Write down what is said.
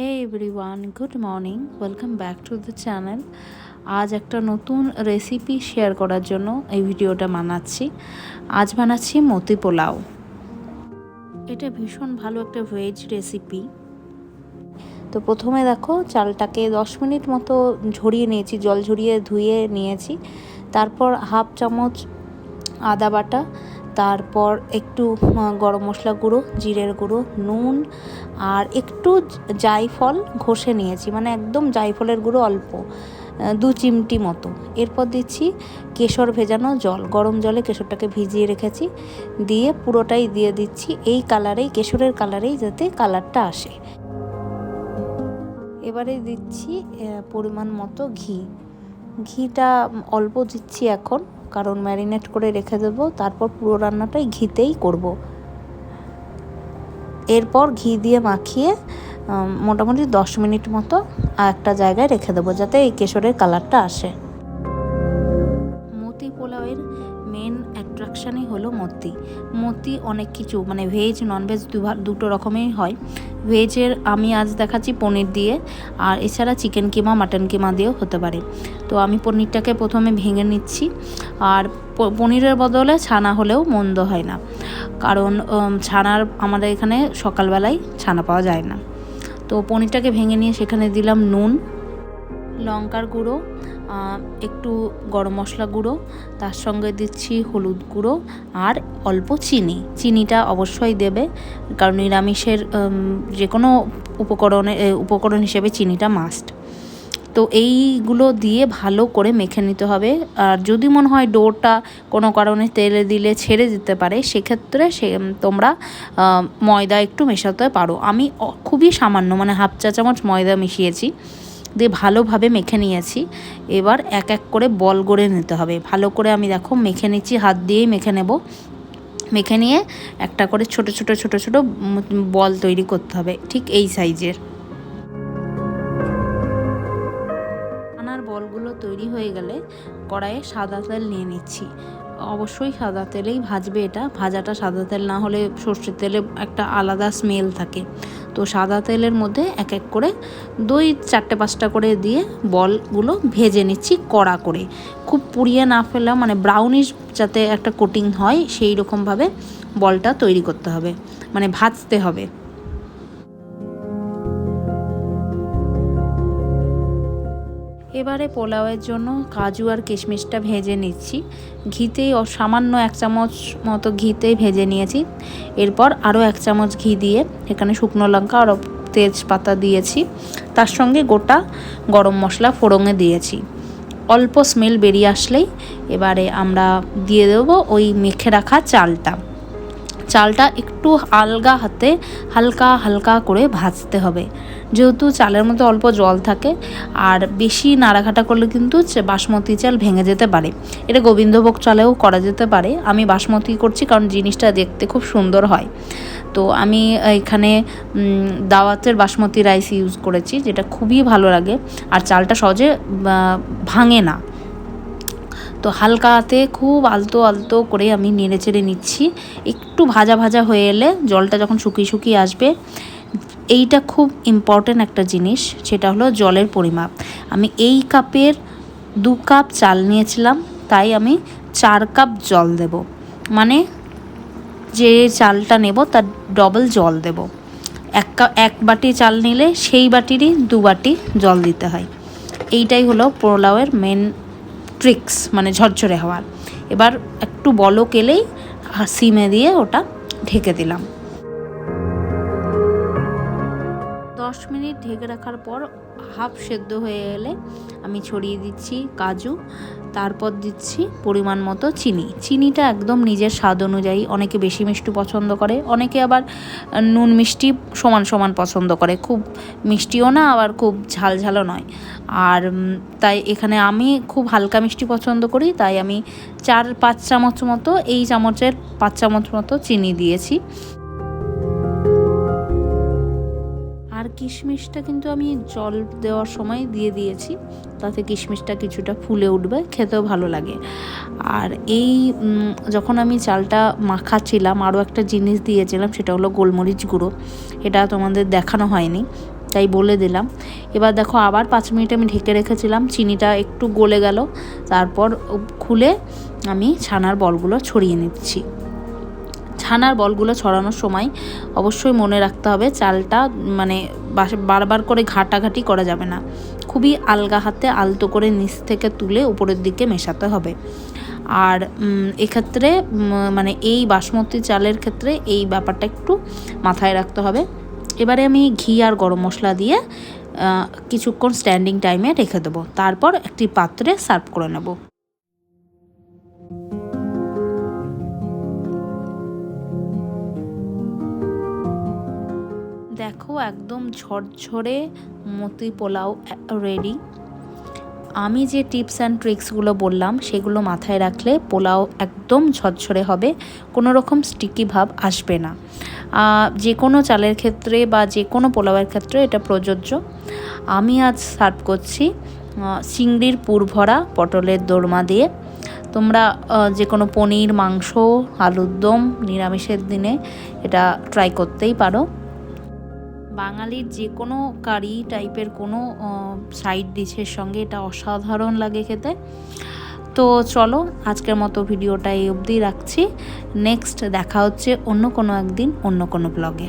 Hey everyone good morning welcome back to the channel আজ একটা নতুন রেসিপি শেয়ার করার জন্য এই ভিডিওটা বানাচ্ছি। আজ বানাচ্ছি মতি পোলাও। এটা ভীষণ ভালো একটা ভেজ রেসিপি তো প্রথমে দেখো, চালটাকে দশ মিনিট মতো ঝরিয়ে নিয়েছি, জল ঝরিয়ে ধুয়ে নিয়েছি। তারপর হাফ চামচ আদা বাটা তারপর একটু গরম মশলা গুঁড়ো, জিরের গুঁড়ো, নুন আর একটু জায়ফল ঘষে নিয়েছি মানে একদম জায়ফলের গুঁড়ো অল্প দু চিমটি মতো। এরপর দিচ্ছি কেশর ভেজানো জল, গরম জলে কেশরটাকে ভিজিয়ে রেখেছি, দিয়ে পুরোটাই দিয়ে দিচ্ছি এই কালারেই, কেশরের কালারেই যাতে কালারটা আসে। এবারে দিচ্ছি পরিমাণ মতো ঘি। ঘিটা অল্প দিচ্ছি এখন। কারণ ম্যারিনেট করে রেখে দেবো, তারপর পুরো রান্নাটাই ঘিতেই করব। এরপর ঘি দিয়ে মাখিয়ে মোটামুটি দশ মিনিট মতো একটা জায়গায় রেখে দেবো যাতে এই কেশরের কালারটা আসে। মতি পোলাওয়ের মেন অ্যাট্রাকশানই হলো মতি। মতি অনেক কিছু মানে ভেজ ননভেজ দুটো রকমেরই হয়। ভেজের আমি আজ দেখাচ্ছি পনির দিয়ে, আর এছাড়া চিকেন কিমা, মাটন কিমা দিয়েও হতে পারে। তো আমি পনিরটাকে প্রথমে ভেঙে নিচ্ছি, আর পনিরের বদলে ছানা হলেও মন্দ হয় না। কারণ ছানার আমাদের এখানে সকালবেলায় ছানা পাওয়া যায় না। তো পনিরটাকে ভেঙে নিয়ে সেখানে দিলাম নুন, লঙ্কার গুঁড়ো একটু গরম মশলা গুঁড়ো, তার সঙ্গে দিচ্ছি হলুদ গুঁড়ো আর অল্প চিনি। চিনিটা অবশ্যই দেবে, কারণ নিরামিষের যে কোনো উপকরণে উপকরণ হিসেবে চিনিটা মাস্ট তো এইগুলো দিয়ে ভালো করে মেখে নিতে হবে। আর যদি মনে হয় ডোটা কোনো কারণে তেলে দিলে ছেড়ে দিতে পারে, সেক্ষেত্রে সে, তোমরা ময়দা একটু মেশাতে পারো। আমি খুবই সামান্য মানে হাফ চা চামচ ময়দা মিশিয়েছি। দিয়ে ভালোভাবে মেখে নিয়েছি। এবার এক এক করে বল গড়ে নিতে হবে। ভালো করে আমি দেখো মেখে নিচ্ছি, হাত দিয়েই মেখে নেব। মেখে নিয়ে একটা করে ছোট ছোট ছোট ছোট বল তৈরি করতে হবে ঠিক এই সাইজের। আনার বলগুলো তৈরি হয়ে গেলে কড়াইয়ে সাদা তেল নিয়ে নিচ্ছি। অবশ্যই সাদা তেলেই ভাজবে এটা। ভাজাটা সাদা তেল না হলে সর্ষের তেলে একটা আলাদা স্মেল থাকে। তো সাদা তেলের মধ্যে এক এক করে দুই, চারটে, পাঁচটা করে দিয়ে বলগুলো ভেজে নিচ্ছি কড়া করে। খুব পুড়িয়ে না ফেলা মানে ব্রাউনিশ যাতে একটা কোটিং হয়, সেই রকমভাবে বলটা তৈরি করতে হবে। মানে ভাজতে হবে। এবারে পোলাওয়ের জন্য কাজু আর কিশমিশটা ভেজে নিচ্ছি। ঘিতেই সামান্য এক চামচ মতো ঘিতেই ভেজে নিয়েছি। এরপর আরও এক চামচ ঘি দিয়ে এখানে শুকনো লঙ্কা আর তেজপাতা দিয়েছি। তার সঙ্গে গোটা গরম মশলা ফোড়ঙে দিয়েছি। অল্প স্মেল বেরিয়ে আসলেই এবারে আমরা দিয়ে দেবো ওই মেখে রাখা চালটা। চালটা একটু আলগা হাতে হালকা হালকা করে ভাজতে হবে। যেহেতু চালের মধ্যে অল্প জল থাকে, আর বেশি নাড়াঘাটা করলে কিন্তু বাসমতি চাল ভেঙে যেতে পারে। এটা গোবিন্দভোগ চালেও করা যেতে পারে। আমি বাসমতি করছি কারণ জিনিসটা দেখতে খুব সুন্দর হয়। তো আমি এখানে দাওয়াতের বাসমতি রাইস ইউজ করেছি, যেটা খুবই ভালো লাগে। আর চালটা সহজে ভাঙে না। তো হালকা হাতে খুব আলতো আলতো করে আমি নেড়ে চেড়ে নিচ্ছি। একটু ভাজা ভাজা হয়ে এলে জলটা যখন শুকিয়ে শুকিয়ে আসবে, এইটা খুব ইম্পর্ট্যান্ট একটা জিনিস, সেটা হলো জলের পরিমাপ। আমি এই কাপের দু কাপ চাল নিয়েছিলাম, তাই আমি চার কাপ জল দেব। মানে যে চালটা নেব তার ডবল জল দেব। এক কাপ, এক বাটি চাল নিলে সেই বাটিরই দু বাটি জল দিতে হয়। এইটাই হলো পোলাওয়ের মেন ট্রিক্স মানে ঝরঝরে হওয়ার। এবার একটু বলক এলেই সিমে দিয়ে ওটা ঢেকে দিলাম। মিনিট ঢেকে রাখার পর হাফ সেদ্ধ হয়ে এলে আমি ছড়িয়ে দিচ্ছি কাজু, তারপর দিচ্ছি পরিমাণ মতো চিনি। চিনিটা একদম নিজের স্বাদ অনুযায়ী অনেকে বেশি মিষ্টি পছন্দ করে, অনেকে আবার নুন মিষ্টি সমান সমান পছন্দ করে। খুব মিষ্টিও না, আবার খুব ঝাল ঝালও নয়। আর তাই এখানে আমি খুব হালকা মিষ্টি পছন্দ করি, তাই আমি চার পাঁচ চামচ মতো, এই চামচের পাঁচ চামচ মতো চিনি দিয়েছি। কিশমিশটা কিন্তু আমি জল দেওয়ার সময় দিয়ে দিয়েছি। তাতে কিশমিশটা কিছুটা ফুলে উঠবে, খেতেও ভালো লাগে। আর এই যখন আমি চালটা মাখাচ্ছিলাম, আরও একটা জিনিস দিয়েছিলাম, সেটা হলো গোলমরিচ গুঁড়ো। এটা তোমাদের দেখানো হয়নি, তাই বলে দিলাম। এবার দেখো, আবার পাঁচ মিনিট আমি ঢেকে রেখেছিলাম, চিনিটা একটু গলে গেল। তারপর খুলে আমি ছানার বলগুলো ছড়িয়ে নিচ্ছি। ছানার বলগুলো ছড়ানোর সময় অবশ্যই মনে রাখতে হবে চালটা মানে বারবার করে ঘাটাঘাটি করা যাবে না। খুবই আলগা হাতে আলতো করে নিচ থেকে তুলে উপরের দিকে মেশাতে হবে। আর এক্ষেত্রে মানে এই বাসমতি চালের ক্ষেত্রে এই ব্যাপারটা একটু মাথায় রাখতে হবে। এবারে আমি ঘি আর গরম মশলা দিয়ে কিছুক্ষণ স্ট্যান্ডিং টাইমে রেখে দেবো। তারপর একটি পাত্রে সার্ভ করে নেব। একদম ঝরঝরে মতি পোলাও রেডি আমি যে টিপস অ্যান্ড ট্রিক্সগুলো বললাম, সেগুলো মাথায় রাখলে পোলাও একদম ঝরঝরে হবে, কোনো রকম স্টিকি ভাব আসবে না। যে কোনো চালের ক্ষেত্রে বা যে কোনো পোলাওয়ের ক্ষেত্রে এটা প্রযোজ্য। আমি আজ সার্ভ করছি চিংড়ির পুরভরা পটলের দোরমা দিয়ে। তোমরা যে কোনো পনির, মাংস, আলুর দম নিরামিষের দিনে এটা ট্রাই করতেই পারো। বাঙালির যে কোনো কারি টাইপের কোনো সাইড ডিশের সঙ্গে এটা অসাধারণ লাগে খেতে। তো চলো, আজকের মতো ভিডিওটা এই অবধি রাখছি। নেক্সট দেখা হচ্ছে অন্য কোনো একদিন, অন্য কোনো ব্লগে